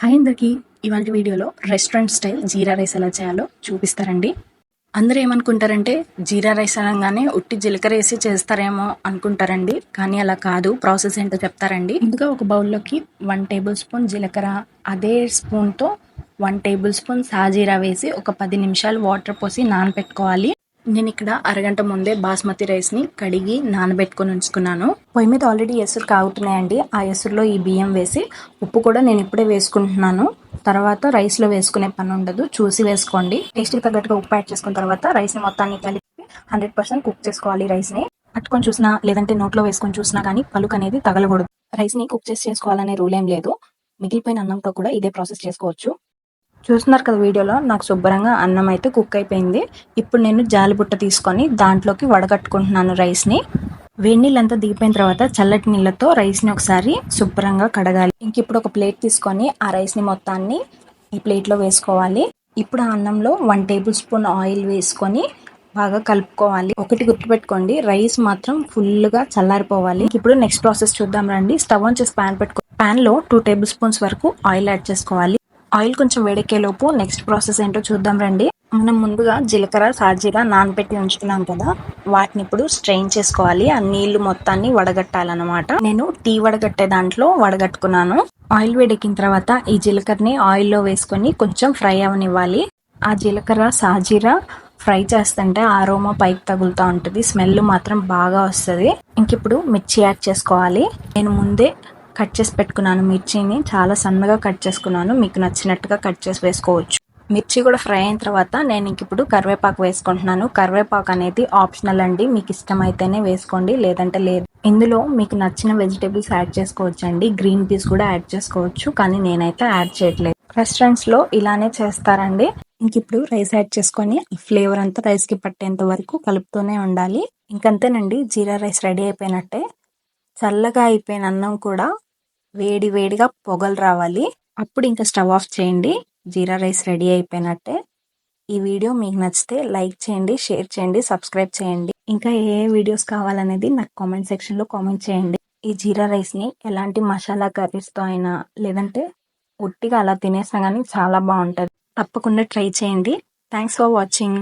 Hi అందరికి. ఇవాళ వీడియోలో రెస్టారెంట్ స్టైల్ జీరా రైస్ ఎలా చేయాలో చూపిస్తారండి అందరూ ఏమనుకుంటారంటే జీరా రైస్ అనగానే ఉట్టి జీలకర్ర వేసి చేస్తారేమో అనుకుంటారండి. కానీ అలా కాదు ప్రాసెస్ ఏంటో చెప్తారండి. ముందుగా ఒక బౌల్లోకి వన్ టేబుల్ స్పూన్ జీలకర్ర అదే స్పూన్తో వన్ టేబుల్ స్పూన్ సాజీరా వేసి ఒక పది నిమిషాలు వాటర్ పోసి నానబెట్టుకోవాలి నేను ఇక్కడ అరగంట ముందే బాస్మతి రైస్ని కడిగి నానబెట్టుకొని ఉంచుకున్నాను. పొయ్యి మీద ఆల్రెడీ ఎసురు కాగుతున్నాయండి. ఆ ఎసురులో ఈ బియ్యం వేసి ఉప్పు కూడా నేను ఇప్పుడే వేసుకుంటున్నాను. తర్వాత రైస్లో వేసుకునే పని ఉండదు. చూసి వేసుకోండి. టేస్ట్ తగ్గట్టుగా ఉప్పు యాడ్ చేసుకున్న తర్వాత రైస్ని మొత్తాన్ని కలిపి హండ్రెడ్ పర్సెంట్ కుక్ చేసుకోవాలి రైస్ని పట్టుకొని చూసినా లేదంటే నోట్లో వేసుకొని చూసినా కానీ పలుకు అనేది తగలకూడదు. రైస్ని కుక్ చేసి చేసుకోవాలనే రూల్ ఏం లేదు. మిగిలిపోయిన అన్నంతో కూడా ఇదే ప్రాసెస్ చేసుకోవచ్చు. చూస్తున్నారు కదా వీడియోలో నాకు శుభ్రంగా అన్నం అయితే కుక్ అయిపోయింది. ఇప్పుడు నేను జాలిబుట్ట తీసుకొని దాంట్లోకి వడగట్టుకుంటున్నాను రైస్ని. వేడి నీళ్ళంతా దిగిపోయిన తర్వాత చల్లటి నీళ్ళతో రైస్ని ఒకసారి శుభ్రంగా కడగాలి. ఇంక ఇప్పుడు ఒక ప్లేట్ తీసుకొని ఆ రైస్ని మొత్తాన్ని ఈ ప్లేట్లో వేసుకోవాలి. ఇప్పుడు ఆ అన్నంలో వన్ టేబుల్ స్పూన్ ఆయిల్ వేసుకొని బాగా కలుపుకోవాలి. ఒకటి గుర్తుపెట్టుకోండి రైస్ మాత్రం ఫుల్గా చల్లారిపోవాలి. ఇప్పుడు నెక్స్ట్ ప్రాసెస్ చూద్దాం రండి. స్టవ్ ఆన్ చేసి ప్యాన్ పెట్టుకో ప్యాన్లో టూ టేబుల్ స్పూన్స్ వరకు ఆయిల్ యాడ్ చేసుకోవాలి. ఆయిల్ కొంచెం వేడెక్కేలోపు నెక్స్ట్ ప్రాసెస్ ఏంటో చూద్దాం రండి. మనం ముందుగా జీలకర్ర సాజీర నానబెట్టి ఉంచుకున్నాం కదా వాటిని ఇప్పుడు స్ట్రెయిన్ చేసుకోవాలి. ఆ నీళ్ళు మొత్తాన్ని వడగట్టాలన్నమాట. నేను టీ వడగట్టే దాంట్లో వడగట్టుకున్నాను. ఆయిల్ వేడెక్కిన తర్వాత ఈ జీలకర్రని ఆయిల్లో వేసుకొని కొంచెం ఫ్రై అవనివ్వాలి. ఆ జీలకర్ర సాజీర ఫ్రై చేస్తుంటే ఆరోమా పైకి తగులుతూ ఉంటుంది. స్మెల్ మాత్రం బాగా వస్తుంది. ఇంక ఇప్పుడు మిర్చి యాడ్ చేసుకోవాలి. నేను ముందే కట్ చేసి పెట్టుకున్నాను మిర్చిని. చాలా సన్నగా కట్ చేసుకున్నాను. మీకు నచ్చినట్టుగా కట్ చేసి వేసుకోవచ్చు. మిర్చి కూడా ఫ్రై అయిన తర్వాత నేను ఇంక ఇప్పుడు కరివేపాకు వేసుకుంటున్నాను. కరివేపాకు అనేది ఆప్షనల్ అండి. మీకు ఇష్టమైతేనే వేసుకోండి లేదంటే లేదు. ఇందులో మీకు నచ్చిన వెజిటేబుల్స్ యాడ్ చేసుకోవచ్చు అండి. గ్రీన్ పీస్ కూడా యాడ్ చేసుకోవచ్చు కానీ నేనైతే యాడ్ చేయట్లేదు. రెస్టారెంట్స్లో ఇలానే చేస్తారండి. ఇంక ఇప్పుడు రైస్ యాడ్ చేసుకొని ఫ్లేవర్ అంతా రైస్కి పట్టేంత వరకు కలుపుతూనే ఉండాలి. ఇంకంతేనండి. జీరా రైస్ రెడీ అయిపోయినట్టే. చల్లగా అయిపోయిన అన్నం కూడా వేడి వేడిగా పొగలు రావాలి. అప్పుడు ఇంకా స్టవ్ ఆఫ్ చేయండి. జీరా రైస్ రెడీ అయిపోయినట్టే. ఈ వీడియో మీకు నచ్చితే లైక్ చేయండి షేర్ చేయండి సబ్స్క్రైబ్ చేయండి. ఇంకా ఏ ఏ వీడియోస్ కావాలనేది నాకు కామెంట్ సెక్షన్లో కామెంట్ చేయండి. ఈ జీరా రైస్ని ఎలాంటి మసాలా కర్రీస్తో అయినా లేదంటే ఉట్టిగా అలా తినేసినా కానీ చాలా బాగుంటుంది. తప్పకుండా ట్రై చేయండి. Thanks for watching.